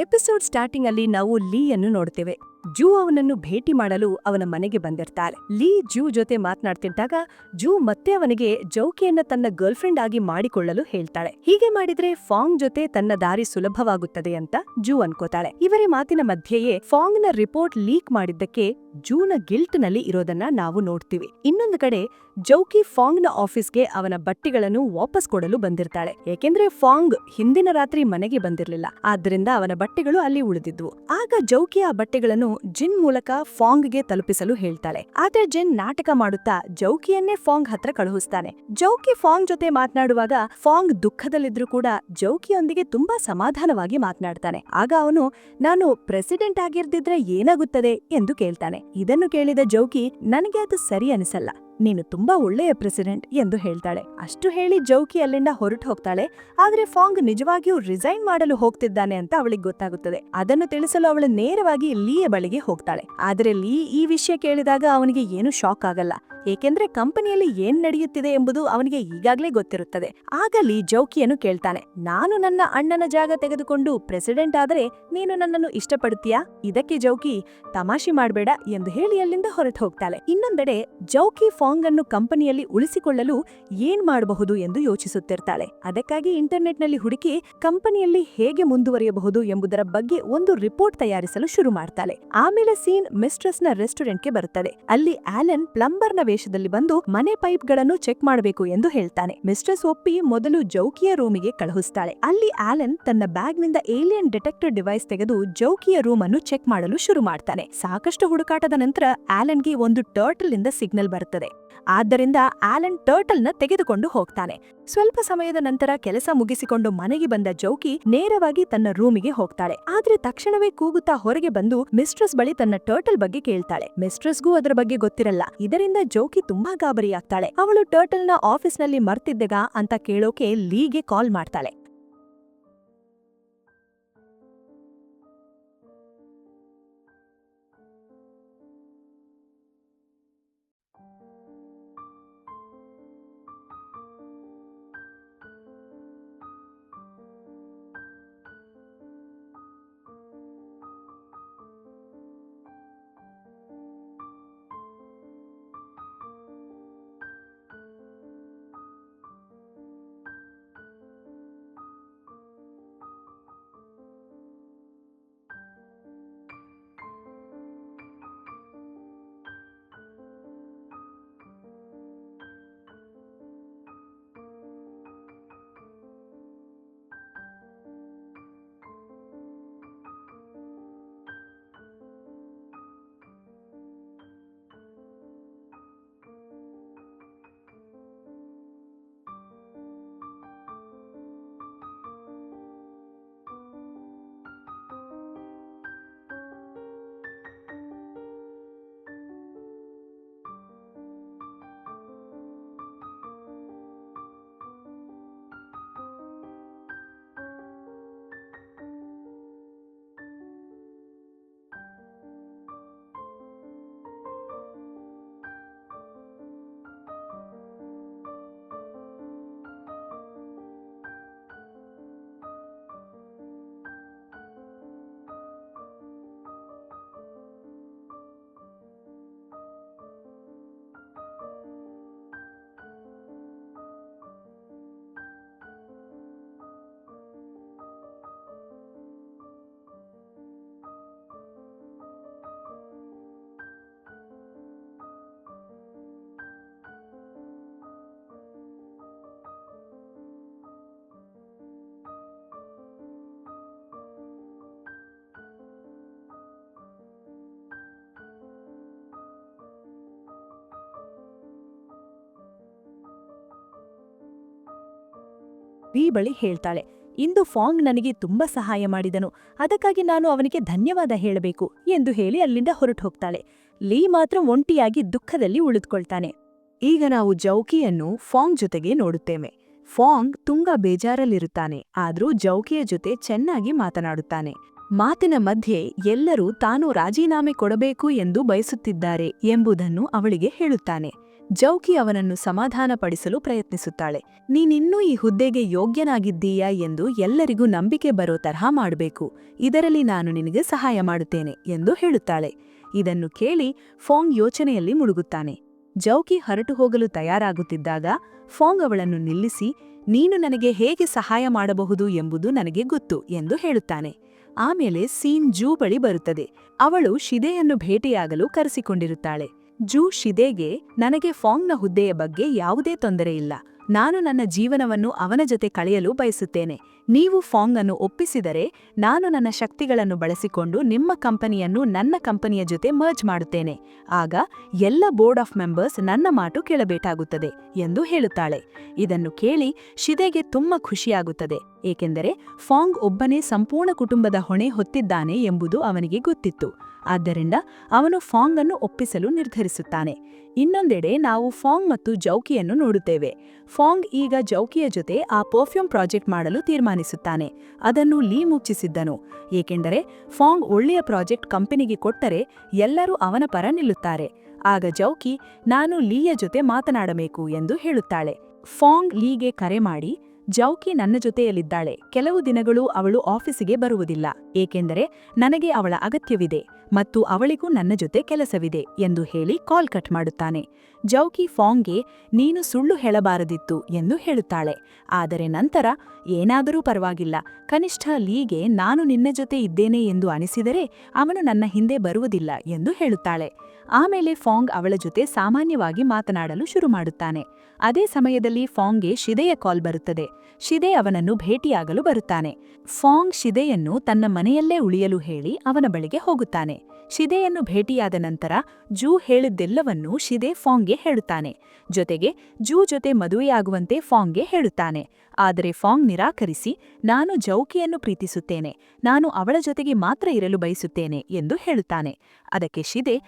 Episode starting ಅಲ್ಲಿ ನಾವು ಲೀಯನ್ನು ನೋಡ್ತೇವೆ. ಜೂ ಅವನನ್ನು ಭೇಟಿ ಮಾಡಲು ಅವನ ಮನೆಗೆ ಬಂದಿರ್ತಾಳೆ. ಲೀ ಜೂ ಜೊತೆ ಮಾತನಾಡ್ತಿದ್ದಾಗ ಜೂ ಮತ್ತೆ ಅವನಿಗೆ ಜೌಕಿಯನ್ನ ತನ್ನ ಗರ್ಲ್ಫ್ರೆಂಡ್ ಆಗಿ ಮಾಡಿಕೊಳ್ಳಲು ಹೇಳ್ತಾಳೆ. ಹೀಗೆ ಮಾಡಿದ್ರೆ ಫಾಂಗ್ ಜೊತೆ ತನ್ನ ದಾರಿ ಸುಲಭವಾಗುತ್ತದೆ ಅಂತ ಜೂ ಅನ್ಕೋತಾಳೆ. ಇವರ ಮಾತಿನ ಮಧ್ಯೆಯೇ ಫಾಂಗ್ನ ರಿಪೋರ್ಟ್ ಲೀಕ್ ಮಾಡಿದ್ದಕ್ಕೆ ಜೂನ ಗಿಲ್ಟ್ನಲ್ಲಿ ಇರೋದನ್ನ ನಾವು ನೋಡ್ತೀವಿ. ಇನ್ನೊಂದು ಕಡೆ ಜೌಕಿ ಫಾಂಗ್ನ ಆಫೀಸ್ಗೆ ಅವನ ಬಟ್ಟೆಗಳನ್ನು ವಾಪಸ್ ಕೊಡಲು ಬಂದಿರ್ತಾಳೆ. ಏಕೆಂದ್ರೆ ಫಾಂಗ್ ಹಿಂದಿನ ರಾತ್ರಿ ಮನೆಗೆ ಬಂದಿರಲಿಲ್ಲ. ಆದ್ದರಿಂದ ಅವನ ಬಟ್ಟೆಗಳು ಅಲ್ಲಿ ಉಳಿದಿದ್ವು. ಆಗ ಜೌಕಿ ಆ ಬಟ್ಟೆಗಳನ್ನು ಜಿನ್ ಮೂಲಕ ಫಾಂಗ್ಗೆ ತಲುಪಿಸಲು ಹೇಳ್ತಾಳೆ. ಆದ್ರೆ ಜಿನ್ ನಾಟಕ ಮಾಡುತ್ತಾ ಜೌಕಿಯನ್ನೇ ಫಾಂಗ್ ಹತ್ರ ಕಳುಹಿಸ್ತಾನೆ. ಜೌಕಿ ಫಾಂಗ್ ಜೊತೆ ಮಾತನಾಡುವಾಗ ಫಾಂಗ್ ದುಃಖದಲ್ಲಿದ್ರೂ ಕೂಡ ಜೌಕಿಯೊಂದಿಗೆ ತುಂಬಾ ಸಮಾಧಾನವಾಗಿ ಮಾತನಾಡ್ತಾನೆ. ಆಗ ಅವನು, ನಾನು ಪ್ರೆಸಿಡೆಂಟ್ ಆಗಿರ್ದಿದ್ರೆ ಏನಾಗುತ್ತದೆ? ಎಂದು ಕೇಳ್ತಾನೆ. ಇದನ್ನು ಕೇಳಿದ ಜೌಕಿ, ನನಗೆ ಅದು ಸರಿ ಅನಿಸಲ್ಲ. ನೀನು ತುಂಬಾ ಒಳ್ಳೆಯ ಪ್ರೆಸಿಡೆಂಟ್ ಎಂದು ಹೇಳ್ತಾಳೆ. ಅಷ್ಟು ಹೇಳಿ ಜೌಕಿ ಅಲ್ಲಿಂದ ಹೊರಟು ಹೋಗ್ತಾಳೆ. ಆದ್ರೆ ಫಾಂಗ್ ನಿಜವಾಗಿಯೂ ರಿಸೈನ್ ಮಾಡಲು ಹೋಗ್ತಿದ್ದಾನೆ ಅಂತ ಅವಳಿಗೆ ಗೊತ್ತಾಗುತ್ತದೆ. ಅದನ್ನು ತಿಳಿಸಲು ಅವಳು ನೇರವಾಗಿ ಲೀಯ ಬಳಿಗೆ ಹೋಗ್ತಾಳೆ. ಆದರೆ ಲೀ ಈ ವಿಷಯ ಕೇಳಿದಾಗ ಅವನಿಗೆ ಏನು ಶಾಕ್ ಆಗಲ್ಲ. ಏಕೆಂದ್ರೆ ಕಂಪನಿಯಲ್ಲಿ ಏನ್ ನಡೆಯುತ್ತಿದೆ ಎಂಬುದು ಅವನಿಗೆ ಈಗಾಗಲೇ ಗೊತ್ತಿರುತ್ತದೆ. ಆಗ ಲೀ ಜೌಕಿಯನ್ನು ಕೇಳ್ತಾನೆ, ನಾನು ನನ್ನ ಅಣ್ಣನ ಜಾಗ ತೆಗೆದುಕೊಂಡು ಪ್ರೆಸಿಡೆಂಟ್ ಆದರೆ ನೀನು ನನ್ನನ್ನು ಇಷ್ಟಪಡುತ್ತೀಯಾ ಇದಕ್ಕೆ ಜೌಕಿ ತಮಾಷೆ ಮಾಡಬೇಡ ಎಂದು ಹೇಳಿ ಅಲ್ಲಿಂದ ಹೊರಟು ಹೋಗ್ತಾಳೆ. ಇನ್ನೊಂದೆಡೆ ಜೌಕಿ ಫಾಂಗ್ ಅನ್ನು ಕಂಪನಿಯಲ್ಲಿ ಉಳಿಸಿಕೊಳ್ಳಲು ಏನ್ ಮಾಡಬಹುದು ಎಂದು ಯೋಚಿಸುತ್ತಿರ್ತಾಳೆ. ಅದಕ್ಕಾಗಿ ಇಂಟರ್ನೆಟ್ನಲ್ಲಿ ಹುಡುಕಿ ಕಂಪನಿಯಲ್ಲಿ ಹೇಗೆ ಮುಂದುವರಿಯಬಹುದು ಎಂಬುದರ ಬಗ್ಗೆ ಒಂದು ರಿಪೋರ್ಟ್ ತಯಾರಿಸಲು ಶುರು ಮಾಡ್ತಾಳೆ. ಆಮೇಲೆ ಸೀನ್ ಮಿಸ್ಟ್ರೆಸ್ನ ರೆಸ್ಟೋರೆಂಟ್ಗೆ ಬರುತ್ತದೆ. ಅಲ್ಲಿ ಆಲೆನ್ ಪ್ಲಂಬರ್ನ ವೇಷದಲ್ಲಿ ಬಂದು ಮನೆ ಪೈಪ್ಗಳನ್ನು ಚೆಕ್ ಮಾಡಬೇಕು ಎಂದು ಹೇಳ್ತಾನೆ. ಮಿಸ್ಟ್ರೆಸ್ ಒಪ್ಪಿ ಮೊದಲು ಜೌಕಿಯ ರೂಮಿಗೆ ಕಳುಹಿಸ್ತಾಳೆ. ಅಲ್ಲಿ ಆಲೆನ್ ತನ್ನ ಬ್ಯಾಗ್ನಿಂದ ಏಲಿಯನ್ ಡಿಟೆಕ್ಟರ್ ಡಿವೈಸ್ ತೆಗೆದು ಜೌಕಿಯ ರೂಮ್ ಅನ್ನು ಚೆಕ್ ಮಾಡಲು ಶುರು ಮಾಡ್ತಾನೆ. ಸಾಕಷ್ಟು ಹುಡುಕಾಟದ ನಂತರ ಆಲೆನ್ಗೆ ಒಂದು ಟರ್ಟಲ್ ಇಂದ ಸಿಗ್ನಲ್ ಬರುತ್ತದೆ. ಆದ್ದರಿಂದ ಆಲನ್ ಟರ್ಟಲ್ನ ತೆಗೆದುಕೊಂಡು ಹೋಗ್ತಾನೆ. ಸ್ವಲ್ಪ ಸಮಯದ ನಂತರ ಕೆಲಸ ಮುಗಿಸಿಕೊಂಡು ಮನೆಗೆ ಬಂದ ಜೌಕಿ ನೇರವಾಗಿ ತನ್ನ ರೂಮಿಗೆ ಹೋಗ್ತಾಳೆ. ಆದ್ರೆ ತಕ್ಷಣವೇ ಕೂಗುತ್ತಾ ಹೊರಗೆ ಬಂದು ಮಿಸ್ಟ್ರೆಸ್ ಬಳಿ ತನ್ನ ಟರ್ಟಲ್ ಬಗ್ಗೆ ಕೇಳ್ತಾಳೆ. ಮಿಸ್ಟ್ರೆಸ್ಗೂ ಅದರ ಬಗ್ಗೆ ಗೊತ್ತಿರಲ್ಲ. ಇದರಿಂದ ಜೌಕಿ ತುಂಬಾ ಗಾಬರಿಯಾಗ್ತಾಳೆ. ಅವಳು ಟರ್ಟಲ್ನ ಆಫೀಸ್ನಲ್ಲಿ ಮರ್ತಿದ್ದೆಗ ಅಂತ ಕೇಳೋಕೆ ಲೀಗೆ ಕಾಲ್ ಮಾಡ್ತಾಳೆ. ವಿ ಬಳಿ ಹೇಳ್ತಾಳೆ, ಇಂದು ಫಾಂಗ್ ನನಗೆ ತುಂಬಾ ಸಹಾಯ ಮಾಡಿದನು, ಅದಕ್ಕಾಗಿ ನಾನು ಅವನಿಗೆ ಧನ್ಯವಾದ ಹೇಳಬೇಕು, ಎಂದು ಹೇಳಿ ಅಲ್ಲಿಂದ ಹೊರಟು ಹೋಗ್ತಾಳೆ. ಲೀ ಮಾತ್ರ ಒಂಟಿಯಾಗಿ ದುಃಖದಲ್ಲಿ ಉಳಿದುಕೊಳ್ತಾನೆ. ಈಗ ನಾವು ಜೌಕಿಯನ್ನು ಫಾಂಗ್ ಜೊತೆಗೆ ನೋಡುತ್ತೇವೆ. ಫಾಂಗ್ ತುಂಗ ಬೇಜಾರಲ್ಲಿರುತ್ತಾನೆ, ಆದರೂ ಜೌಕಿಯ ಜೊತೆ ಚೆನ್ನಾಗಿ ಮಾತನಾಡುತ್ತಾನೆ. ಮಾತಿನ ಮಧ್ಯೆ ಎಲ್ಲರೂ ತಾನು ರಾಜೀನಾಮೆ ಕೊಡಬೇಕು ಎಂದು ಬಯಸುತ್ತಿದ್ದಾರೆ ಎಂಬುದನ್ನು ಅವಳಿಗೆ ಹೇಳುತ್ತಾನೆ. ಜೌಕಿ ಅವನನ್ನು ಸಮಾಧಾನಪಡಿಸಲು ಪ್ರಯತ್ನಿಸುತ್ತಾಳೆ. ನೀನಿನ್ನೂ ಈ ಹುದ್ದೆಗೆ ಯೋಗ್ಯನಾಗಿದ್ದೀಯಾ ಎಂದು ಎಲ್ಲರಿಗೂ ನಂಬಿಕೆ ಬರೋ ತರಹ ಮಾಡಬೇಕು. ಇದರಲ್ಲಿ ನಾನು ನಿನಗೆ ಸಹಾಯ ಮಾಡುತ್ತೇನೆ ಎಂದು ಹೇಳುತ್ತಾಳೆ. ಇದನ್ನು ಕೇಳಿ ಫಾಂಗ್ ಯೋಚನೆಯಲ್ಲಿ ಮುಳುಗುತ್ತಾನೆ. ಜೌಕಿ ಹೊರಟು ಹೋಗಲು ತಯಾರಾಗುತ್ತಿದ್ದಾಗ ಫಾಂಗ್ ಅವಳನ್ನು ನಿಲ್ಲಿಸಿ, ನೀನು ನನಗೆ ಹೇಗೆ ಸಹಾಯ ಮಾಡಬಹುದು ಎಂಬುದು ನನಗೆ ಗೊತ್ತು ಎಂದು ಹೇಳುತ್ತಾನೆ. ಆಮೇಲೆ ಸೀನ್ ಜೂ ಬಳಿ ಬರುತ್ತದೆ. ಅವಳು ಶಿದೆಯನ್ನು ಭೇಟಿಯಾಗಲು ಕರೆಸಿಕೊಂಡಿರುತ್ತಾಳೆ. ಜೂ ಶಿದೆಗೆ ನನಗೆ ಫಾಂಗ್ನ ಹುದ್ದೆಯ ಬಗ್ಗೆ ಯಾವುದೇ ತೊಂದರೆ ಇಲ್ಲ. ನಾನು ನನ್ನ ಜೀವನವನ್ನು ಅವನ ಜೊತೆ ಕಳೆಯಲು ಬಯಸುತ್ತೇನೆ. ನೀವು ಫಾಂಗ್ ಅನ್ನು ಒಪ್ಪಿಸಿದರೆ ನಾನು ನನ್ನ ಶಕ್ತಿಗಳನ್ನು ಬಳಸಿಕೊಂಡು ನಿಮ್ಮ ಕಂಪನಿಯನ್ನು ನನ್ನ ಕಂಪನಿಯ ಜೊತೆ ಮರ್ಜ್ ಮಾಡುತ್ತೇನೆ. ಆಗ ಎಲ್ಲ ಬೋರ್ಡ್ ಆಫ್ ಮೆಂಬರ್ಸ್ ನನ್ನ ಮಾತು ಕೇಳಬೇಕಾಗುತ್ತದೆ ಎಂದು ಹೇಳುತ್ತಾಳೆ. ಇದನ್ನು ಕೇಳಿ ಶಿದೆಗೆ ತುಂಬ ಖುಷಿಯಾಗುತ್ತದೆ, ಏಕೆಂದರೆ ಫಾಂಗ್ ಒಬ್ಬನೇ ಸಂಪೂರ್ಣ ಕುಟುಂಬದ ಹೊಣೆ ಹೊತ್ತಿದ್ದಾನೆ ಎಂಬುದು ಅವನಿಗೆ ಗೊತ್ತಿತ್ತು. ಆದ್ದರಿಂದ ಅವನು ಫಾಂಗ್ ಅನ್ನು ಒಪ್ಪಿಸಲು ನಿರ್ಧರಿಸುತ್ತಾನೆ. ಇನ್ನೊಂದೆಡೆ ನಾವು ಫಾಂಗ್ ಮತ್ತು ಜೌಕಿಯನ್ನು ನೋಡುತ್ತೇವೆ. ಫಾಂಗ್ ಈಗ ಜೌಕಿಯ ಜೊತೆ ಆ ಪರ್ಫ್ಯೂಮ್ ಪ್ರಾಜೆಕ್ಟ್ ಮಾಡಲು ತೀರ್ಮಾನಿಸುತ್ತಾನೆ. ಅದನ್ನು ಲೀ ಮುಚ್ಚಿಸಿದ್ದನು. ಏಕೆಂದರೆ ಫಾಂಗ್ ಒಳ್ಳೆಯ ಪ್ರಾಜೆಕ್ಟ್ ಕಂಪನಿಗೆ ಕೊಟ್ಟರೆ ಎಲ್ಲರೂ ಅವನ ಪರ ನಿಲ್ಲುತ್ತಾರೆ. ಆಗ ಜೌಕಿ, ನಾನು ಲೀಯ ಜೊತೆ ಮಾತನಾಡಬೇಕು ಎಂದು ಹೇಳುತ್ತಾಳೆ. ಫಾಂಗ್ ಲೀಗೆ ಕರೆ ಮಾಡಿ ಜೌಕಿ ನನ್ನ ಜೊತೆಯಲ್ಲಿದ್ದಾಳೆ. ಕೆಲವು ದಿನಗಳು ಅವಳು ಆಫೀಸಿಗೆ ಬರುವುದಿಲ್ಲ. ಏಕೆಂದರೆ ನನಗೆ ಅವಳ ಅಗತ್ಯವಿದೆ ಮತ್ತು ಅವಳಿಗೂ ನನ್ನ ಜೊತೆ ಕೆಲಸವಿದೆ ಎಂದು ಹೇಳಿ ಕಾಲ್ ಕಟ್ ಮಾಡುತ್ತಾನೆ. ಜೌಕಿ ಫಾಂಗ್ಗೆ ನೀನು ಸುಳ್ಳು ಹೇಳಬಾರದಿತ್ತು ಎಂದು ಹೇಳುತ್ತಾಳೆ. ಆದರೆ ನಂತರ, ಏನಾದರೂ ಪರವಾಗಿಲ್ಲ. ಕನಿಷ್ಠ ಲೀಗೆ ನಾನು ನಿನ್ನ ಜೊತೆ ಇದ್ದೇನೆ ಎಂದು ಅನಿಸಿದರೆ ಅವನು ನನ್ನ ಹಿಂದೆ ಬರುವುದಿಲ್ಲ ಎಂದು ಹೇಳುತ್ತಾಳೆ. ಆಮೇಲೆ ಫಾಂಗ್ ಅವಳ ಜೊತೆ ಸಾಮಾನ್ಯವಾಗಿ ಮಾತನಾಡಲು ಶುರು ಮಾಡುತ್ತಾನೆ. ಅದೇ ಸಮಯದಲ್ಲಿ ಫಾಂಗ್ಗೆ ಶಿದೆಯ ಕಾಲ್ ಬರುತ್ತದೆ. ಶಿದೆ ಅವನನ್ನು ಭೇಟಿಯಾಗಲು ಬರುತ್ತಾನೆ. ಫಾಂಗ್ ಶಿದೆಯನ್ನು ತನ್ನ ಮನೆಯಲ್ಲೇ ಉಳಿಯಲು ಹೇಳಿ ಅವನ ಬಳಿಗೆ ಹೋಗುತ್ತಾನೆ. ಶಿದೆಯನ್ನು ಭೇಟಿಯಾದ ನಂತರ ಜೂ ಹೇಳಿದ್ದೆಲ್ಲವನ್ನೂ ಶಿದೆ ಫಾಂಗ್ಗೆ ಹೇಳುತ್ತಾನೆ. ಜೊತೆಗೆ ಜೂ ಜೊತೆ ಮದುವೆಯಾಗುವಂತೆ ಫಾಂಗ್ಗೆ ಹೇಳುತ್ತಾನೆ. ಆದರೆ ಫಾಂಗ್ ನಿರಾಕರಿಸಿ, ನಾನು ಜೌಕಿಯನ್ನು ಪ್ರೀತಿಸುತ್ತೇನೆ. ನಾನು ಅವಳ ಜೊತೆಗೆ ಮಾತ್ರ ಇರಲು ಬಯಸುತ್ತೇನೆ ಎಂದು ಹೇಳುತ್ತಾನೆ. ಅದಕ್ಕೆ ಶಿದೆ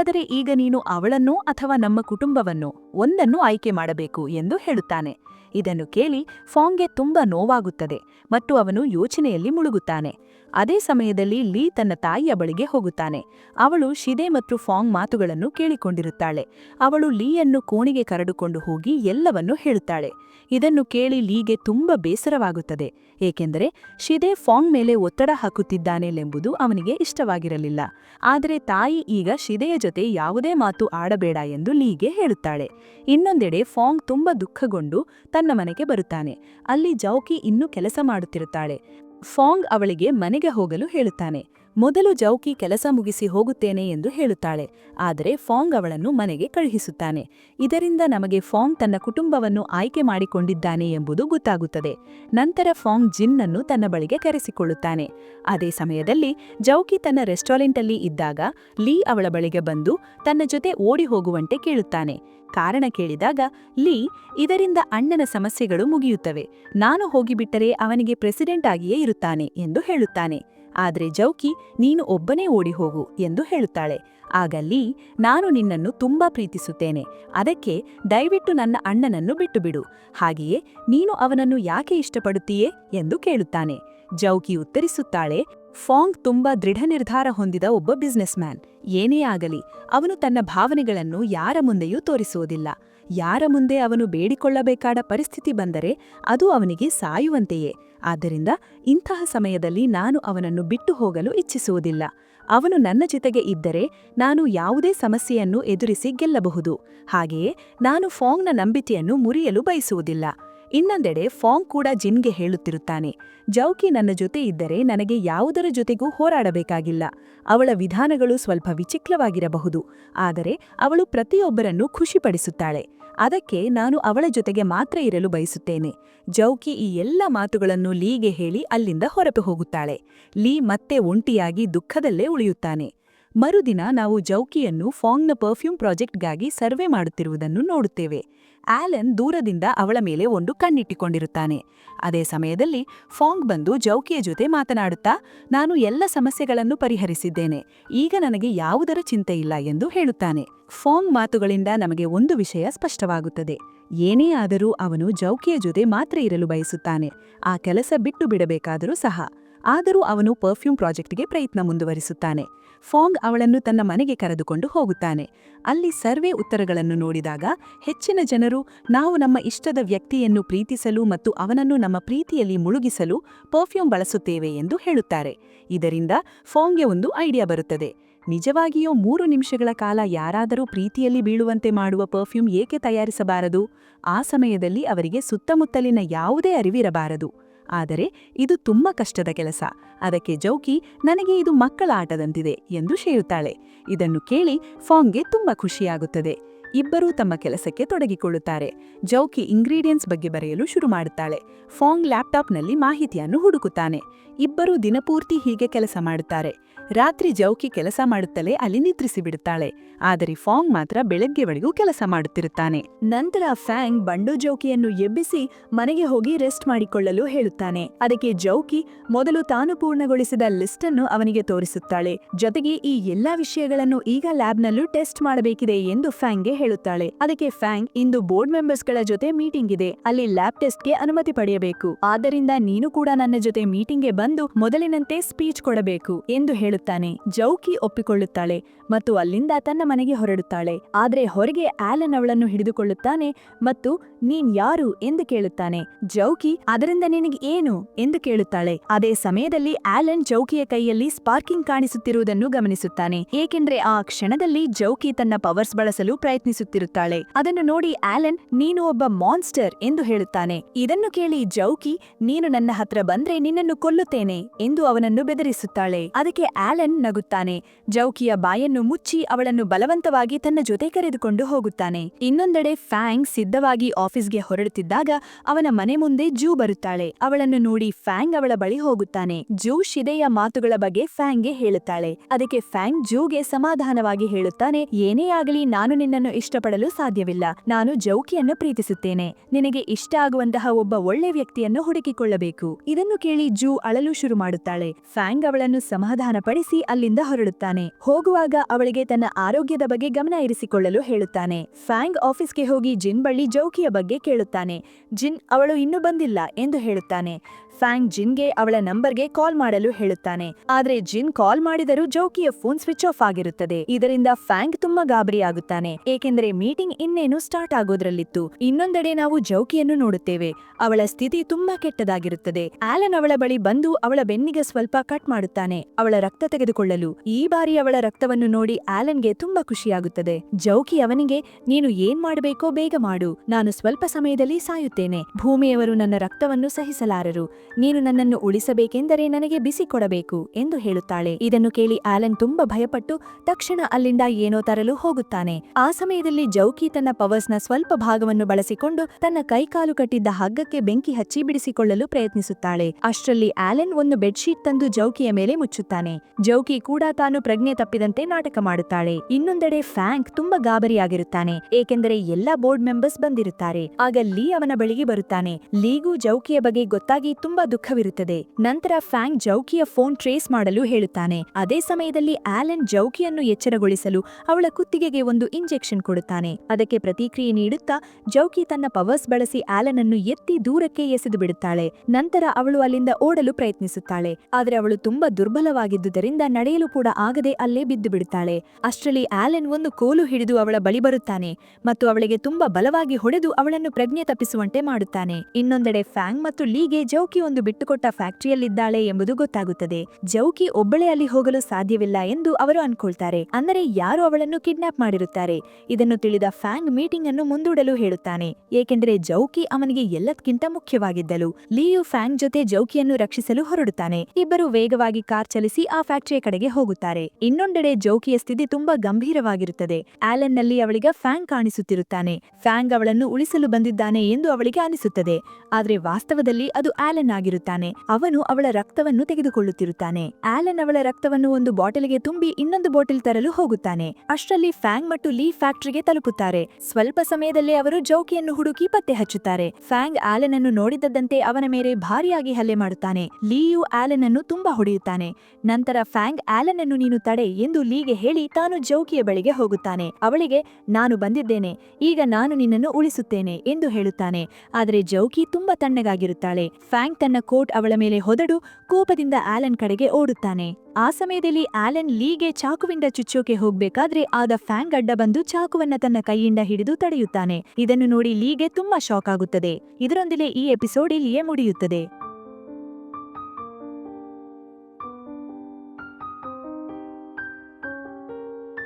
ಹಾಗಾದರೆ ಈಗ ನೀನು ಅವಳನ್ನೋ ಅಥವಾ ನಮ್ಮ ಕುಟುಂಬವನ್ನೋ ಒಂದನ್ನು ಆಯ್ಕೆ ಮಾಡಬೇಕು ಎಂದು ಹೇಳುತ್ತಾನೆ. ಇದನ್ನು ಕೇಳಿ ಫಾಂಗ್ಗೆ ತುಂಬಾ ನೋವಾಗುತ್ತದೆ ಮತ್ತು ಅವನು ಯೋಚನೆಯಲ್ಲಿ ಮುಳುಗುತ್ತಾನೆ. ಅದೇ ಸಮಯದಲ್ಲಿ ಲೀ ತನ್ನ ತಾಯಿಯ ಬಳಿಗೆ ಹೋಗುತ್ತಾನೆ. ಅವಳು ಶಿದೆ ಮತ್ತು ಫಾಂಗ್ ಮಾತುಗಳನ್ನು ಕೇಳಿಕೊಂಡಿರುತ್ತಾಳೆ. ಅವಳು ಲೀಯನ್ನು ಕೋಣೆಗೆ ಕರೆದುಕೊಂಡು ಹೋಗಿ ಎಲ್ಲವನ್ನೂ ಹೇಳುತ್ತಾಳೆ. ಇದನ್ನು ಕೇಳಿ ಲೀಗೆ ತುಂಬಾ ಬೇಸರವಾಗುತ್ತದೆ, ಏಕೆಂದರೆ ಶಿದೆ ಫಾಂಗ್ ಮೇಲೆ ಒತ್ತಡ ಹಾಕುತ್ತಿದ್ದಾನೆಂಬುದು ಅವನಿಗೆ ಇಷ್ಟವಾಗಿರಲಿಲ್ಲ. ಆದರೆ ತಾಯಿ ಈಗ ಶಿದೆಯ ಜೊತೆ ಯಾವುದೇ ಮಾತು ಆಡಬೇಡ ಎಂದು ಲೀಗೆ ಹೇಳುತ್ತಾಳೆ. ಇನ್ನೊಂದೆಡೆ ಫಾಂಗ್ ತುಂಬಾ ದುಃಖಗೊಂಡು ತನ್ನ ಮನೆಗೆ ಬರುತ್ತಾನೆ. ಅಲ್ಲಿ ಜೌಕಿ ಇನ್ನೂ ಕೆಲಸ ಮಾಡುತ್ತಿರುತ್ತಾಳೆ. ಫಾಂಗ್ ಅವಳಿಗೆ ಮನೆಗೆ ಹೋಗಲು ಹೇಳುತ್ತಾನೆ. ಮೊದಲು ಜೌಕಿ ಕೆಲಸ ಮುಗಿಸಿ ಹೋಗುತ್ತೇನೆ ಎಂದು ಹೇಳುತ್ತಾಳೆ. ಆದರೆ ಫಾಂಗ್ ಅವಳನ್ನು ಮನೆಗೆ ಕಳುಹಿಸುತ್ತಾನೆ. ಇದರಿಂದ ನಮಗೆ ಫಾಂಗ್ ತನ್ನ ಕುಟುಂಬವನ್ನು ಆಯ್ಕೆ ಮಾಡಿಕೊಂಡಿದ್ದಾನೆ ಎಂಬುದು ಗೊತ್ತಾಗುತ್ತದೆ. ನಂತರ ಫಾಂಗ್ ಜಿನ್ನನ್ನು ತನ್ನ ಬಳಿಗೆ ಕರೆಸಿಕೊಳ್ಳುತ್ತಾನೆ. ಅದೇ ಸಮಯದಲ್ಲಿ ಜೌಕಿ ತನ್ನ ರೆಸ್ಟೋರೆಂಟಲ್ಲಿ ಇದ್ದಾಗ ಲೀ ಅವಳ ಬಳಿಗೆ ಬಂದು ತನ್ನ ಜೊತೆ ಓಡಿ ಹೋಗುವಂತೆ ಕೇಳುತ್ತಾನೆ. ಕಾರಣ ಕೇಳಿದಾಗ, ಲೀ, ಇದರಿಂದ ಅಣ್ಣನ ಸಮಸ್ಯೆಗಳು ಮುಗಿಯುತ್ತವೆ. ನಾನು ಹೋಗಿಬಿಟ್ಟರೆ ಅವನಿಗೆ ಪ್ರೆಸಿಡೆಂಟ್ ಆಗಿಯೇ ಇರುತ್ತಾನೆ ಎಂದು ಹೇಳುತ್ತಾನೆ. ಆದರೆ ಜೌಕಿ, ನೀನು ಒಬ್ಬನೇ ಓಡಿ ಹೋಗು ಎಂದು ಹೇಳುತ್ತಾಳೆ. ಆಗಲ್ಲಿ ನಾನು ನಿನ್ನನ್ನು ತುಂಬಾ ಪ್ರೀತಿಸುತ್ತೇನೆ. ಅದಕ್ಕೆ ದಯವಿಟ್ಟು ನನ್ನ ಅಣ್ಣನನ್ನು ಬಿಟ್ಟುಬಿಡು. ಹಾಗೆಯೇ ನೀನು ಅವನನ್ನು ಯಾಕೆ ಇಷ್ಟಪಡುತ್ತೀಯೇ ಎಂದು ಕೇಳುತ್ತಾನೆ. ಜೌಕಿ ಉತ್ತರಿಸುತ್ತಾಳೆ, ಫಾಂಗ್ ತುಂಬಾ ದೃಢ ನಿರ್ಧಾರ ಹೊಂದಿದ ಒಬ್ಬ ಬಿಸ್ನೆಸ್ ಮ್ಯಾನ್ ಏನೇ ಆಗಲಿ, ಅವನು ತನ್ನ ಭಾವನೆಗಳನ್ನು ಯಾರ ಮುಂದೆಯೂ ತೋರಿಸುವುದಿಲ್ಲ. ಯಾರ ಮುಂದೆ ಅವನು ಬೇಡಿಕೊಳ್ಳಬೇಕಾದ ಪರಿಸ್ಥಿತಿ ಬಂದರೆ ಅದು ಅವನಿಗೆ ಸಾಯುವಂತೆಯೇ. ಆದ್ದರಿಂದ ಇಂತಹ ಸಮಯದಲ್ಲಿ ನಾನು ಅವನನ್ನು ಬಿಟ್ಟು ಹೋಗಲು ಇಚ್ಛಿಸುವುದಿಲ್ಲ. ಅವನು ನನ್ನ ಜೊತೆಗೆ ಇದ್ದರೆ ನಾನು ಯಾವುದೇ ಸಮಸ್ಯೆಯನ್ನು ಎದುರಿಸಿ ಗೆಲ್ಲಬಹುದು. ಹಾಗೆಯೇ ನಾನು ಫಾಂಗ್ನ ನಂಬಿಕೆಯನ್ನು ಮುರಿಯಲು ಬಯಸುವುದಿಲ್ಲ. ಇನ್ನೊಂದೆಡೆ ಫಾಂಗ್ ಕೂಡ ಜಿನ್ಗೆ ಹೇಳುತ್ತಿರುತ್ತಾನೆ. ಜೌಕಿ ನನ್ನ ಜೊತೆ ಇದ್ದರೆ ನನಗೆ ಯಾವುದರ ಜೊತೆಗೂ ಹೋರಾಡಬೇಕಾಗಿಲ್ಲ. ಅವಳ ವಿಧಾನಗಳು ಸ್ವಲ್ಪ ವಿಚಿಕ್ಲವಾಗಿರಬಹುದು ಆದರೆ ಅವಳು ಪ್ರತಿಯೊಬ್ಬರನ್ನು ಖುಷಿಪಡಿಸುತ್ತಾಳೆ. ಅದಕ್ಕೆ ನಾನು ಅವಳ ಜೊತೆಗೆ ಮಾತ್ರ ಇರಲು ಬಯಸುತ್ತೇನೆ. ಜೌಕಿ ಈ ಎಲ್ಲ ಮಾತುಗಳನ್ನು ಲೀಗೆ ಹೇಳಿ ಅಲ್ಲಿಂದ ಹೊರಟು ಹೋಗುತ್ತಾಳೆ. ಲೀ ಮತ್ತೆ ಒಂಟಿಯಾಗಿ ದುಃಖದಲ್ಲೇ ಉಳಿಯುತ್ತಾನೆ. ಮರುದಿನ ನಾವು ಜೌಕಿಯನ್ನು ಫಾಂಗ್ನ ಪರ್ಫ್ಯೂಮ್ ಪ್ರಾಜೆಕ್ಟ್ಗಾಗಿ ಸರ್ವೆ ಮಾಡುತ್ತಿರುವುದನ್ನು ನೋಡುತ್ತೇವೆ. ಆಲನ್ ದೂರದಿಂದ ಅವಳ ಮೇಲೆ ಒಂದು ಕಣ್ಣಿಟ್ಟಿಕೊಂಡಿರುತ್ತಾನೆ. ಅದೇ ಸಮಯದಲ್ಲಿ ಫಾಂಗ್ ಬಂದು ಜೌಕಿಯ ಜೊತೆ ಮಾತನಾಡುತ್ತಾ, ನಾನು ಎಲ್ಲ ಸಮಸ್ಯೆಗಳನ್ನು ಪರಿಹರಿಸಿದ್ದೇನೆ. ಈಗ ನನಗೆ ಯಾವುದರ ಚಿಂತೆ ಇಲ್ಲ ಎಂದು ಹೇಳುತ್ತಾನೆ. ಫಾಂಗ್ ಮಾತುಗಳಿಂದ ನಮಗೆ ಒಂದು ವಿಷಯ ಸ್ಪಷ್ಟವಾಗುತ್ತದೆ. ಏನೇ ಆದರೂ ಅವನು ಜೌಕಿಯ ಜೊತೆ ಮಾತ್ರ ಇರಲು ಬಯಸುತ್ತಾನೆ. ಆ ಕೆಲಸ ಬಿಟ್ಟು ಬಿಡಬೇಕಾದರೂ ಸಹ. ಆದರೂ ಅವನು ಪರ್ಫ್ಯೂಮ್ ಪ್ರಾಜೆಕ್ಟ್ಗೆ ಪ್ರಯತ್ನ ಮುಂದುವರಿಸುತ್ತಾನೆ. ಫಾಂಗ್ ಅವಳನ್ನು ತನ್ನ ಮನೆಗೆ ಕರೆದುಕೊಂಡು ಹೋಗುತ್ತಾನೆ. ಅಲ್ಲಿ ಸರ್ವೆ ಉತ್ತರಗಳನ್ನು ನೋಡಿದಾಗ ಹೆಚ್ಚಿನ ಜನರು ನಾವು ನಮ್ಮ ಇಷ್ಟದ ವ್ಯಕ್ತಿಯನ್ನು ಪ್ರೀತಿಸಲು ಮತ್ತು ಅವನನ್ನು ನಮ್ಮ ಪ್ರೀತಿಯಲ್ಲಿ ಮುಳುಗಿಸಲು ಪರ್ಫ್ಯೂಮ್ ಬಳಸುತ್ತೇವೆ ಎಂದು ಹೇಳುತ್ತಾರೆ. ಇದರಿಂದ ಫಾಂಗ್ಗೆ ಒಂದು ಐಡಿಯಾ ಬರುತ್ತದೆ. ನಿಜವಾಗಿಯೂ ಮೂರು ನಿಮಿಷಗಳ ಕಾಲ ಯಾರಾದರೂ ಪ್ರೀತಿಯಲ್ಲಿ ಬೀಳುವಂತೆ ಮಾಡುವ ಪರ್ಫ್ಯೂಮ್ ಏಕೆ ತಯಾರಿಸಬಾರದು? ಆ ಸಮಯದಲ್ಲಿ ಅವರಿಗೆ ಸುತ್ತಮುತ್ತಲಿನ ಯಾವುದೇ ಅರಿವಿರಬಾರದು. ಆದರೆ ಇದು ತುಂಬ ಕಷ್ಟದ ಕೆಲಸ. ಅದಕ್ಕೆ ಜೌಕಿ, ನನಗೆ ಇದು ಮಕ್ಕಳ ಆಟದಂತಿದೆ ಎಂದು ಹೇಳುತ್ತಾಳೆ ಇದನ್ನು ಕೇಳಿ ಫಾಂಗ್ಗೆ ತುಂಬ ಖುಷಿಯಾಗುತ್ತದೆ. ಇಬ್ಬರೂ ತಮ್ಮ ಕೆಲಸಕ್ಕೆ ತೊಡಗಿಕೊಳ್ಳುತ್ತಾರೆ. ಜೌಕಿ ಇಂಗ್ರೀಡಿಯೆಂಟ್ಸ್ ಬಗ್ಗೆ ಬರೆಯಲು ಶುರು ಮಾಡುತ್ತಾಳೆ. ಫಾಂಗ್ ಲ್ಯಾಪ್ಟಾಪ್ನಲ್ಲಿ ಮಾಹಿತಿಯನ್ನು ಹುಡುಕುತ್ತಾನೆ. ಇಬ್ಬರೂ ದಿನಪೂರ್ತಿ ಹೀಗೆ ಕೆಲಸ ಮಾಡುತ್ತಾರೆ. ರಾತ್ರಿ ಜೌಕಿ ಕೆಲಸ ಮಾಡುತ್ತಲೇ ಅಲ್ಲಿ ನಿದ್ರಿಸಿ ಬಿಡುತ್ತಾಳೆ. ಆದರೆ ಫಾಂಗ್ ಮಾತ್ರ ಬೆಳಗ್ಗೆವರೆಗೂ ಕೆಲಸ ಮಾಡುತ್ತಿರುತ್ತಾನೆ. ನಂತರ ಫ್ಯಾಂಗ್ ಬಂಡು ಜೌಕಿಯನ್ನು ಎಬ್ಬಿಸಿ ಮನೆಗೆ ಹೋಗಿ ರೆಸ್ಟ್ ಮಾಡಿಕೊಳ್ಳಲು ಹೇಳುತ್ತಾನೆ. ಅದಕ್ಕೆ ಜೌಕಿ ಮೊದಲು ತಾನು ಪೂರ್ಣಗೊಳಿಸಿದ ಲಿಸ್ಟ್ ಅನ್ನು ಅವನಿಗೆ ತೋರಿಸುತ್ತಾಳೆ. ಜೊತೆಗೆ ಈ ಎಲ್ಲಾ ವಿಷಯಗಳನ್ನು ಈಗ ಲ್ಯಾಬ್ನಲ್ಲೂ ಟೆಸ್ಟ್ ಮಾಡಬೇಕಿದೆ ಎಂದು ಫ್ಯಾಂಗ್ಗೆ ಹೇಳುತ್ತಾಳೆ. ಅದಕ್ಕೆ ಫ್ಯಾಂಗ್ ಇಂದು ಬೋರ್ಡ್ ಮೆಂಬರ್ಸ್ಗಳ ಜೊತೆ ಮೀಟಿಂಗ್ ಇದೆ. ಅಲ್ಲಿ ಲ್ಯಾಬ್ ಟೆಸ್ಟ್ಗೆ ಅನುಮತಿ ಪಡೆಯಬೇಕು. ಆದ್ದರಿಂದ ನೀನು ಕೂಡ ನನ್ನ ಜೊತೆ ಮೀಟಿಂಗ್ಗೆ ಬಂದು ಮೊದಲಿನಂತೆ ಸ್ಪೀಚ್ ಕೊಡಬೇಕು ಎಂದು ಹೇಳುತ್ತಾನೆ ಜೌಕಿ ಒಪ್ಪಿಕೊಳ್ಳುತ್ತಾಳೆ. ಮತ್ತು ಅಲ್ಲಿಂದ ತನ್ನ ಮನೆಗೆ ಹೊರಡುತ್ತಾಳೆ. ಆದ್ರೆ ಹೊರಗೆ ಆಲನ್ ಅವಳನ್ನು ಹಿಡಿದುಕೊಳ್ಳುತ್ತಾನೆ ಮತ್ತು ನೀನ್ ಯಾರು ಎಂದು ಕೇಳುತ್ತಾನೆ. ಜೌಕಿ, ಅದರಿಂದ ನಿನಗೆ ಏನು? ಎಂದು ಕೇಳುತ್ತಾಳೆ. ಅದೇ ಸಮಯದಲ್ಲಿ ಆಲನ್ ಜೌಕಿಯ ಕೈಯಲ್ಲಿ ಸ್ಪಾರ್ಕಿಂಗ್ ಕಾಣಿಸುತ್ತಿರುವುದನ್ನು ಗಮನಿಸುತ್ತಾನೆ. ಏಕೆಂದ್ರೆ ಆ ಕ್ಷಣದಲ್ಲಿ ಜೌಕಿ ತನ್ನ ಪವರ್ಸ್ ಬಳಸಲು ಪ್ರಯತ್ನಿಸುತ್ತಿರುತ್ತಾಳೆ. ಅದನ್ನು ನೋಡಿ ಆಲನ್, ನೀನು ಒಬ್ಬ ಮಾನ್ಸ್ಟರ್ ಎಂದು ಹೇಳುತ್ತಾನೆ. ಇದನ್ನು ಕೇಳಿ ಜೌಕಿ, ನೀನು ನನ್ನ ಹತ್ರ ಬಂದ್ರೆ ನಿನ್ನನ್ನು ಕೊಲ್ಲುತ್ತೇನೆ ಎಂದು ಅವನನ್ನು ಬೆದರಿಸುತ್ತಾಳೆ. ಅದಕ್ಕೆ ಆಲನ್ ನಗುತ್ತಾನೆ. ಜೌಕಿಯ ಬಾಯನ್ನು ಮುಚ್ಚಿ ಅವಳನ್ನು ಬಲವಂತವಾಗಿ ತನ್ನ ಜೊತೆ ಕರೆದುಕೊಂಡು ಹೋಗುತ್ತಾನೆ. ಇನ್ನೊಂದೆಡೆ ಫ್ಯಾಂಗ್ ಸಿದ್ಧವಾಗಿ ಆಫೀಸ್ಗೆ ಹೊರಡುತ್ತಿದ್ದಾಗ ಅವನ ಮನೆ ಮುಂದೆ ಜೂ ಬರುತ್ತಾಳೆ. ಅವಳನ್ನು ನೋಡಿ ಫ್ಯಾಂಗ್ ಅವಳ ಬಳಿ ಹೋಗುತ್ತಾನೆ. ಜೂ ಶಿದೆಯ ಮಾತುಗಳ ಬಗ್ಗೆ ಫ್ಯಾಂಗ್ಗೆ ಹೇಳುತ್ತಾಳೆ. ಅದಕ್ಕೆ ಫ್ಯಾಂಗ್ ಜೂಗೆ ಸಮಾಧಾನವಾಗಿ ಹೇಳುತ್ತಾನೆ, ಏನೇ ಆಗಲಿ ನಾನು ನಿನ್ನನ್ನು ಇಷ್ಟಪಡಲು ಸಾಧ್ಯವಿಲ್ಲ. ನಾನು ಜೌಕಿಯನ್ನು ಪ್ರೀತಿಸುತ್ತೇನೆ. ನಿನಗೆ ಇಷ್ಟ ಆಗುವಂತಹ ಒಬ್ಬ ಒಳ್ಳೆ ವ್ಯಕ್ತಿಯನ್ನು ಹುಡುಕಿಕೊಳ್ಳಬೇಕು. ಇದನ್ನು ಕೇಳಿ ಜೂ ಅಳಲು ಶುರು ಮಾಡುತ್ತಾಳೆ. ಫ್ಯಾಂಗ್ ಅವಳನ್ನು ಸಮಾಧಾನಪಡಿಸಿ ಅಲ್ಲಿಂದ ಹೊರಡುತ್ತಾನೆ. ಹೋಗುವಾಗ ಅವಳಿಗೆ ತನ್ನ ಆರೋಗ್ಯದ ಬಗ್ಗೆ ಗಮನ ಇರಿಸಿಕೊಳ್ಳಲು ಹೇಳುತ್ತಾನೆ. ಫ್ಯಾಂಗ್ ಆಫೀಸ್ಗೆ ಹೋಗಿ ಜಿನ್ ಬಳ್ಳಿ ಜೌಕಿಯ ಬಗ್ಗೆ ಕೇಳುತ್ತಾನೆ. ಜಿನ್, ಅವಳು ಇನ್ನೂ ಬಂದಿಲ್ಲ ಎಂದು ಹೇಳುತ್ತಾನೆ. ಫ್ಯಾಂಗ್ ಜಿನ್ಗೆ ಅವಳ ನಂಬರ್ಗೆ ಕಾಲ್ ಮಾಡಲು ಹೇಳುತ್ತಾನೆ. ಆದ್ರೆ ಜಿನ್ ಕಾಲ್ ಮಾಡಿದರೂ ಜೌಕಿಯ ಫೋನ್ ಸ್ವಿಚ್ ಆಫ್ ಆಗಿರುತ್ತದೆ. ಇದರಿಂದ ಫ್ಯಾಂಗ್ ತುಂಬಾ ಗಾಬರಿಯಾಗುತ್ತಾನೆ. ಏಕೆಂದರೆ ಮೀಟಿಂಗ್ ಇನ್ನೇನು ಸ್ಟಾರ್ಟ್ ಆಗೋದ್ರಲ್ಲಿತ್ತು. ಇನ್ನೊಂದೆಡೆ ನಾವು ಜೌಕಿಯನ್ನು ನೋಡುತ್ತೇವೆ. ಅವಳ ಸ್ಥಿತಿ ತುಂಬಾ ಕೆಟ್ಟದಾಗಿರುತ್ತದೆ. ಆಲನ್ ಅವಳ ಬಳಿ ಬಂದು ಅವಳ ಬೆನ್ನಿಗೆ ಸ್ವಲ್ಪ ಕಟ್ ಮಾಡುತ್ತಾನೆ. ಅವಳ ರಕ್ತ ತೆಗೆದುಕೊಳ್ಳಲು. ಈ ಬಾರಿ ಅವಳ ರಕ್ತವನ್ನು ನೋಡಿ ಆಲನ್ಗೆ ತುಂಬಾ ಖುಷಿಯಾಗುತ್ತದೆ. ಜೌಕಿ ಅವನಿಗೆ, ನೀನು ಏನ್ ಮಾಡಬೇಕೋ ಬೇಗ ಮಾಡು. ನಾನು ಸ್ವಲ್ಪ ಸಮಯದಲ್ಲಿ ಸಾಯುತ್ತೇನೆ. ಭೂಮಿಯವರು ನನ್ನ ರಕ್ತವನ್ನು ಸಹಿಸಲಾರರು. ನೀನು ನನ್ನನ್ನು ಉಳಿಸಬೇಕೆಂದರೆ ನನಗೆ ಬಿಸಿ ಕೊಡಬೇಕು ಎಂದು ಹೇಳುತ್ತಾಳೆ. ಇದನ್ನು ಕೇಳಿ ಆಲನ್ ತುಂಬಾ ಭಯಪಟ್ಟು ತಕ್ಷಣ ಅಲ್ಲಿಂದ ಏನೋ ತರಲು ಹೋಗುತ್ತಾನೆ. ಆ ಸಮಯದಲ್ಲಿ ಜೌಕಿ ತನ್ನ ಪವರ್ಸ್ನ ಸ್ವಲ್ಪ ಭಾಗವನ್ನು ಬಳಸಿಕೊಂಡು ತನ್ನ ಕೈಕಾಲು ಕಟ್ಟಿದ್ದ ಹಗ್ಗಕ್ಕೆ ಬೆಂಕಿ ಹಚ್ಚಿ ಬಿಡಿಸಿಕೊಳ್ಳಲು ಪ್ರಯತ್ನಿಸುತ್ತಾಳೆ. ಅಷ್ಟರಲ್ಲಿ ಆಲೆನ್ ಒಂದು ಬೆಡ್ಶೀಟ್ ತಂದು ಜೌಕಿಯ ಮೇಲೆ ಮುಚ್ಚುತ್ತಾನೆ. ಜೌಕಿ ಕೂಡ ತಾನು ಪ್ರಜ್ಞೆ ತಪ್ಪಿದಂತೆ ನಾಟಕ ಮಾಡುತ್ತಾಳೆ. ಇನ್ನೊಂದೆಡೆ ಫ್ಯಾಂಕ್ ತುಂಬಾ ಗಾಬರಿಯಾಗಿರುತ್ತಾನೆ. ಏಕೆಂದರೆ ಎಲ್ಲಾ ಬೋರ್ಡ್ ಮೆಂಬರ್ಸ್ ಬಂದಿರುತ್ತಾರೆ. ಆಗ ಲೀ ಅವನ ಬಳಿಗೆ ಬರುತ್ತಾನೆ. ಲೀಗೂ ಜೌಕಿಯ ಬಗ್ಗೆ ಗೊತ್ತಾಗಿ ತುಂಬಾ ದುಃಖವಿರುತ್ತದೆ. ನಂತರ ಫ್ಯಾಂಗ್ ಜೌಕಿಯ ಫೋನ್ ಟ್ರೇಸ್ ಮಾಡಲು ಹೇಳುತ್ತಾನೆ. ಅದೇ ಸಮಯದಲ್ಲಿ ಆಲೆನ್ ಜೌಕಿಯನ್ನು ಎಚ್ಚರಗೊಳಿಸಲು ಅವಳ ಕುತ್ತಿಗೆಗೆ ಒಂದು ಇಂಜೆಕ್ಷನ್ ಕೊಡುತ್ತಾನೆ. ಅದಕ್ಕೆ ಪ್ರತಿಕ್ರಿಯೆ ನೀಡುತ್ತಾ ಜೌಕಿ ತನ್ನ ಪವರ್ಸ್ ಬಳಸಿ ಆಲನ್ ಅನ್ನು ಎತ್ತಿ ದೂರಕ್ಕೆ ಎಸೆದು ಬಿಡುತ್ತಾಳೆ. ನಂತರ ಅವಳು ಅಲ್ಲಿಂದ ಓಡಲು ಪ್ರಯತ್ನಿಸುತ್ತಾಳೆ. ಆದರೆ ಅವಳು ತುಂಬಾ ದುರ್ಬಲವಾಗಿದ್ದುದರಿಂದ ನಡೆಯಲು ಕೂಡ ಆಗದೆ ಅಲ್ಲೇ ಬಿದ್ದು ಬಿಡುತ್ತಾಳೆ. ಅಷ್ಟರಲ್ಲಿ ಆಲೆನ್ ಒಂದು ಕೋಲು ಹಿಡಿದು ಅವಳ ಬಳಿ ಬರುತ್ತಾನೆ ಮತ್ತು ಅವಳಿಗೆ ತುಂಬಾ ಬಲವಾಗಿ ಹೊಡೆದು ಅವಳನ್ನು ಪ್ರಜ್ಞೆ ತಪ್ಪಿಸುವಂತೆ ಮಾಡುತ್ತಾನೆ. ಇನ್ನೊಂದೆಡೆ ಫ್ಯಾಂಗ್ ಮತ್ತು ಲೀಗೆ ಜೌಕಿ ಒಂದು ಬಿಟ್ಟುಕೊಟ್ಟ ಫ್ಯಾಕ್ಟರಿಯಲ್ಲಿದ್ದಾಳೆ ಎಂಬುದು ಗೊತ್ತಾಗುತ್ತದೆ. ಜೌಕಿ ಒಬ್ಬಳೇ ಅಲ್ಲಿ ಹೋಗಲು ಸಾಧ್ಯವಿಲ್ಲ ಎಂದು ಅವರು ಅನ್ಕೊಳ್ತಾರೆ. ಅಂದರೆ ಯಾರು ಅವಳನ್ನು ಕಿಡ್ನಾಪ್ ಮಾಡಿರುತ್ತಾರೆ? ಇದನ್ನು ತಿಳಿದ ಫ್ಯಾಂಗ್ ಮೀಟಿಂಗ್ ಅನ್ನು ಮುಂದೂಡಲು ಹೇಳುತ್ತಾನೆ. ಏಕೆಂದರೆ ಜೌಕಿ ಅವನಿಗೆ ಎಲ್ಲದಕ್ಕಿಂತ ಮುಖ್ಯವಾಗಿದ್ದಲು ಲೀಯು ಫ್ಯಾಂಗ್ ಜೊತೆ ಜೌಕಿಯನ್ನು ರಕ್ಷಿಸಲು ಹೊರಡುತ್ತಾನೆ. ಇಬ್ಬರು ವೇಗವಾಗಿ ಕಾರ್ ಚಲಿಸಿ ಆ ಫ್ಯಾಕ್ಟರಿಯ ಕಡೆಗೆ ಹೋಗುತ್ತಾರೆ. ಇನ್ನೊಂದೆಡೆ ಜೌಕಿಯ ಸ್ಥಿತಿ ತುಂಬಾ ಗಂಭೀರವಾಗಿರುತ್ತದೆ. ಆಲೆನ್ನಲ್ಲಿ ಅವಳಿಗ ಫ್ಯಾಂಗ್ ಕಾಣಿಸುತ್ತಿರುತ್ತಾನೆ. ಫ್ಯಾಂಗ್ ಅವಳನ್ನು ಉಳಿಸಲು ಬಂದಿದ್ದಾನೆ ಎಂದು ಅವಳಿಗೆ ಅನಿಸುತ್ತದೆ. ಆದರೆ ವಾಸ್ತವದಲ್ಲಿ ಅದು ಆಲೆನ್ ಆಗಿರುತ್ತಾನೆ. ಅವನು ಅವಳ ರಕ್ತವನ್ನು ತೆಗೆದುಕೊಳ್ಳುತ್ತಿರುತ್ತಾನೆ. ಆಲೆನ್ ಅವಳ ರಕ್ತವನ್ನು ಒಂದು ಬಾಟಲಿಗೆ ತುಂಬಿ ಇನ್ನೊಂದು ಬಾಟಲ್ ತರಲು ಹೋಗುತ್ತಾನೆ. ಅಷ್ಟರಲ್ಲಿ ಫ್ಯಾಂಗ್ ಮತ್ತು ಲೀ ಫ್ಯಾಕ್ಟರಿಗೆ ತಲುಪುತ್ತಾರೆ. ಸ್ವಲ್ಪ ಸಮಯದಲ್ಲೇ ಅವರು ಜೌಕಿಯನ್ನು ಹುಡುಕಿ ಪತ್ತೆ ಹಚ್ಚುತ್ತಾರೆ. ಫ್ಯಾಂಗ್ ಆಲೆನ್ ಅನ್ನು ನೋಡಿದ್ದಂತೆ ಅವನ ಮೇಲೆ ಭಾರಿಯಾಗಿ ಹಲ್ಲೆ ಮಾಡುತ್ತಾನೆ. ಲೀಯು ಆಲೆನ್ ಅನ್ನು ತುಂಬಾ ಹೊಡೆಯುತ್ತಾನೆ. ನಂತರ ಫ್ಯಾಂಗ್ ಆಲೆನ್ ಅನ್ನು ನೀನು ತಡೆ ಎಂದು ಲೀಗೆ ಹೇಳಿ ತಾನು ಜೌಕಿಯ ಬಳಿಗೆ ಹೋಗುತ್ತಾನೆ. ಅವಳಿಗೆ, ನಾನು ಬಂದಿದ್ದೇನೆ. ಈಗ ನಾನು ನಿನ್ನನ್ನು ಉಳಿಸುತ್ತೇನೆ ಎಂದು ಹೇಳುತ್ತಾನೆ. ಆದರೆ ಜೌಕಿ ತುಂಬಾ ತಣ್ಣಗಾಗಿರುತ್ತಾಳೆ. ಫ್ಯಾಂಗ್ ತನ್ನ ಕೋಟ್ ಅವಳ ಮೇಲೆ ಹೊದಡು ಕೋಪದಿಂದ ಆಲನ್ ಕಡೆಗೆ ಓಡುತ್ತಾನೆ. ಆ ಸಮಯದಲ್ಲಿ ಆಲನ್ ಲೀಗೆ ಚಾಕುವಿಂದ ಚುಚ್ಚೋಕೆ ಹೋಗ್ಬೇಕಾದ್ರೆ ಆದ ಫ್ಯಾಂಗ್ ಅಡ್ಡ ಬಂದು ಚಾಕುವನ್ನ ತನ್ನ ಕೈಯಿಂದ ಹಿಡಿದು ತಡೆಯುತ್ತಾನೆ. ಇದನ್ನು ನೋಡಿ ಲೀಗೆ ತುಂಬಾ ಶಾಕ್ ಆಗುತ್ತದೆ. ಇದರೊಂದಿಗೆ ಈ ಎಪಿಸೋಡ್ ಇಲ್ಲಿಯೇ ಮುಡಿಯುತ್ತದೆ.